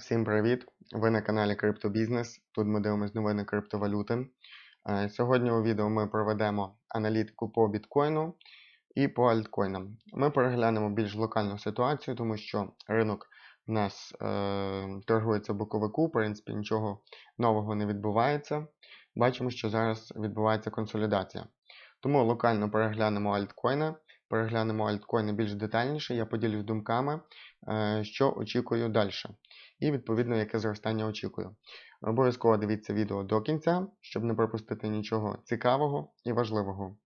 Всім привіт! Ви на каналі Криптобізнес. Тут ми дивимося новини криптовалюти. Е, Сьогодні у відео ми проведемо аналітику по біткоїну і по альткоїнам. Ми переглянемо більш локальну ситуацію, тому що ринок у нас е, торгується боковику, в принципі, нічого нового не відбувається. Бачимо, що зараз відбувається консолідація. Тому локально переглянемо альткоїни, переглянемо альткоїни більш детальніше. Я поділюсь думками, е, що очікую далі і відповідно яке зростання очікую. Обов'язково дивіться відео до кінця, щоб не пропустити нічого цікавого і важливого.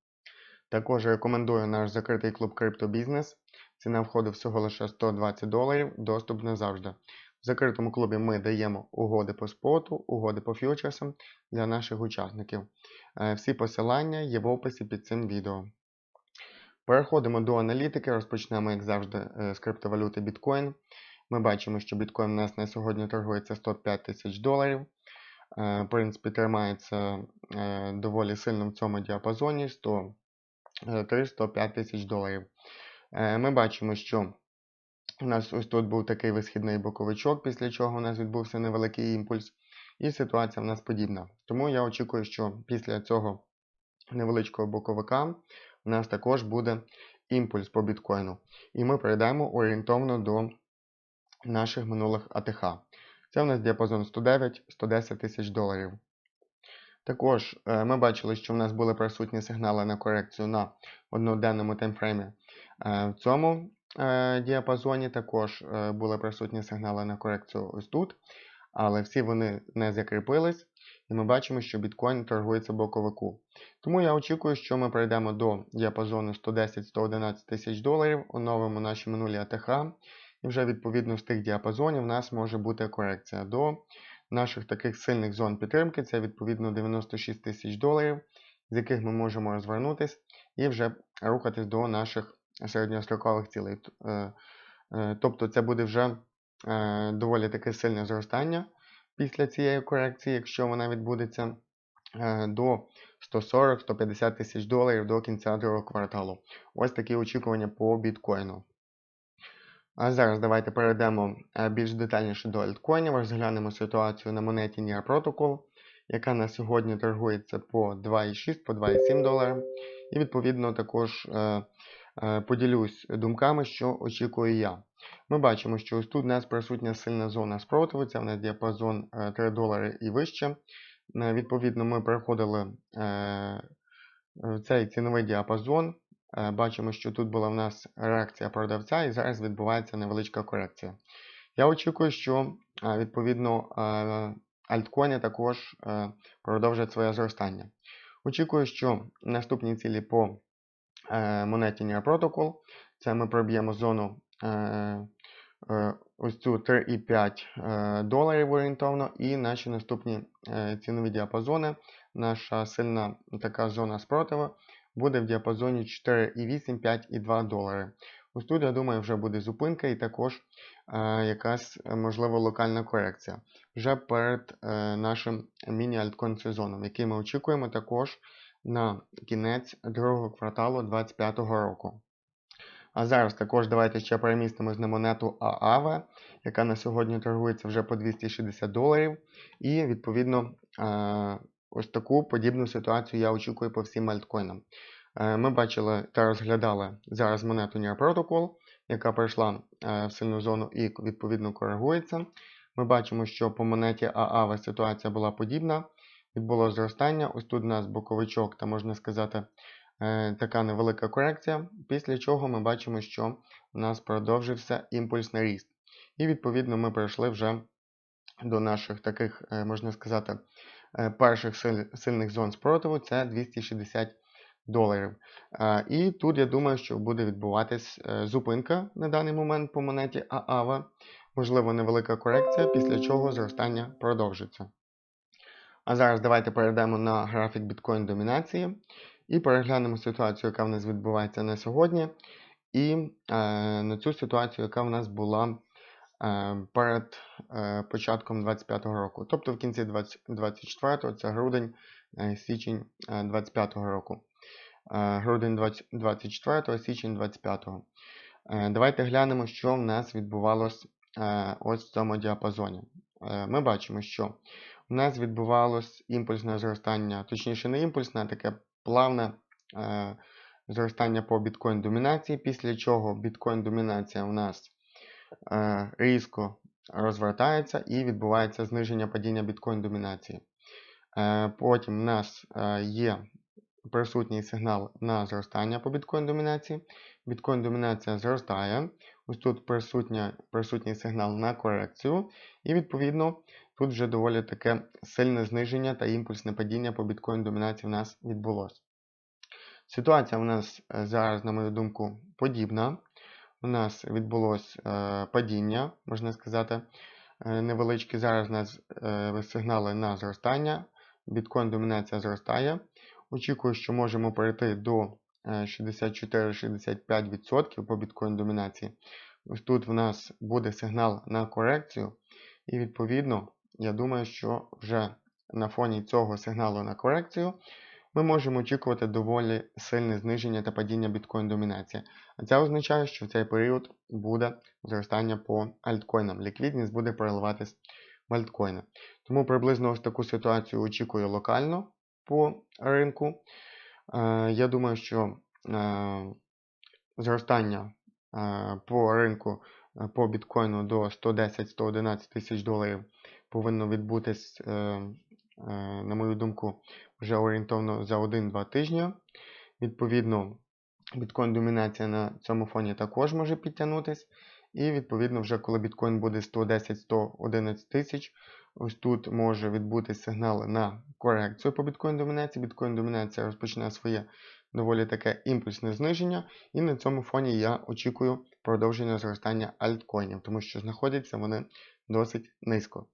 Також рекомендую наш закритий клуб Криптобізнес. Ціна входу всього лише 120 доларів, доступ назавжди. В закритому клубі ми даємо угоди по споту, угоди по фьючерсам для наших учасників. Е, Всі посилання є в описі під цим відео. Переходимо до аналітики, розпочнемо, як завжди, е, з криптовалюти біткоін. Ми бачимо, що біткоін у нас на сьогодні торгується 105 тисяч доларів. Е, В принципі, тримається е, доволі сильно в цьому діапазоні 103-105 тисяч доларів. Ми бачимо, що у нас ось тут був такий висхідний боковичок, після чого у нас відбувся невеликий імпульс. І ситуація в нас подібна. Тому я очікую, що після цього невеличкого боковика у нас також буде імпульс по біткоїну. І ми перейдемо орієнтовно до наших минулих АТХ. Це у нас діапазон 109-110 тисяч доларів. Також е, ми бачили, що в нас були присутні сигнали на корекцію на одноденному таймфреймі. Е, В цьому е, діапазоні також були присутні сигнали на корекцію ось тут, але всі вони не закріпились, і ми бачимо, що біткоін торгується боковику. Тому я очікую, що ми прийдемо до діапазону 110-111 тисяч доларів, оновимо наші минулі АТХ. І вже відповідно з тих діапазонів у нас може бути корекція до наших таких сильних зон підтримки. Це відповідно 96 тисяч доларів, з яких ми можемо розвернутися і вже рухатись до наших середньострокових цілей. Е, е, Тобто це буде вже доволі таке сильне зростання після цієї корекції, якщо вона відбудеться е, до 140-150 тисяч доларів до кінця другого кварталу. Ось такі очікування по біткоїну. А зараз давайте перейдемо е, більш детальніше до альткоїнів, розглянемо ситуацію на монеті NIR Protocol, яка на сьогодні торгується по 2,6, по 2,7 долара. І відповідно також е, е, поділюсь думками, що очікую я. Ми бачимо, що ось тут у нас присутня сильна зона спротиву, це в нас діапазон е, 3 долари і вище. Е, відповідно, ми переходили е, в цей ціновий діапазон. Е, Бачимо, що тут була в нас реакція продавця, і зараз відбувається невеличка корекція. Я очікую, що е, відповідно е, альткоїни також е, продовжать своє зростання. Очікую, що наступні цілі по е, монеті NIR Protocol це ми проб'ємо зону е, е, ось цю 3,5 е, доларів орієнтовно, і наші наступні цінові діапазони. Наша сильна така зона спротиву буде в діапазоні 4,8, 5,2 долари. Ось тут, я думаю, вже буде зупинка і також якась, можливо, локальна корекція вже перед нашим міні-альткон сезоном, який ми очікуємо також на кінець другого кварталу 2025 року. А зараз також давайте ще перемістимось на монету ААВ, яка на сьогодні торгується вже по 260 доларів. І відповідно е, ось таку подібну ситуацію я очікую по всім альткоїнам. Е, Ми бачили та розглядали зараз монету NIR Protocol, яка пройшла е, в сильну зону і відповідно коригується. Ми бачимо, що по монеті ААВ ситуація була подібна. Відбулося зростання. Ось тут у нас боковичок, та можна сказати, е, така невелика корекція. Після чого ми бачимо, що у нас продовжився імпульсний ріст. І відповідно ми прийшли вже до наших таких, е, можна сказати, е, перших сильних зон спротиву це 260 доларів. І тут я думаю, що буде відбуватись зупинка на даний момент по монеті ААВ, можливо, невелика корекція, після чого зростання продовжиться. А зараз давайте перейдемо на графік біткоін домінації і переглянемо ситуацію, яка в нас відбувається на сьогодні, і е, на цю ситуацію, яка в нас була е, перед е, початком 2025 року. Тобто в кінці 2024, це грудень, е, січень 2025 року. Е, грудень 2024, січень 25. Е, Давайте глянемо, що в нас відбувалось е, ось в цьому діапазоні. Е, Ми бачимо, що у нас відбувалось імпульсне зростання, точніше, не імпульсне, а таке плавне е, зростання по біткоін домінації, після чого біткоін домінація у нас е, різко розвертається і відбувається зниження падіння біткоін домінації. Е, Потім у нас е, є присутній сигнал на зростання по біткоін домінації. Біткоін домінація зростає. Ось тут присутня, присутній сигнал на корекцію. І відповідно тут вже доволі таке сильне зниження та імпульсне падіння по біткоін домінації в нас відбулося. Ситуація у нас е, зараз, на мою думку, подібна. У нас відбулось е, падіння, можна сказати, е, невеличке. Зараз у нас е, сигнали на зростання. Біткоін домінація зростає. Очікую, що можемо перейти до 64-65% по біткоін домінації. Ось тут в нас буде сигнал на корекцію. І відповідно, я думаю, що вже на фоні цього сигналу на корекцію ми можемо очікувати доволі сильне зниження та падіння біткоін домінації. А це означає, що в цей період буде зростання по альткоїнам. Ліквідність буде переливатись в альткоїни. Тому приблизно ось таку ситуацію очікую локально по ринку. Е, Я думаю, що е, зростання е, по ринку по біткоїну до 110-111 тисяч доларів повинно відбутись, на мою думку, вже орієнтовно за 1-2 тижні. Відповідно, біткоін домінація на цьому фоні також може підтягнутись. І відповідно, вже коли біткоін буде 110-111 тисяч, ось тут може відбутись сигнал на корекцію по біткоін домінації. Біткоін домінація розпочне своє доволі таке імпульсне зниження. І на цьому фоні я очікую продовження зростання альткоїнів, тому що знаходяться вони досить низько.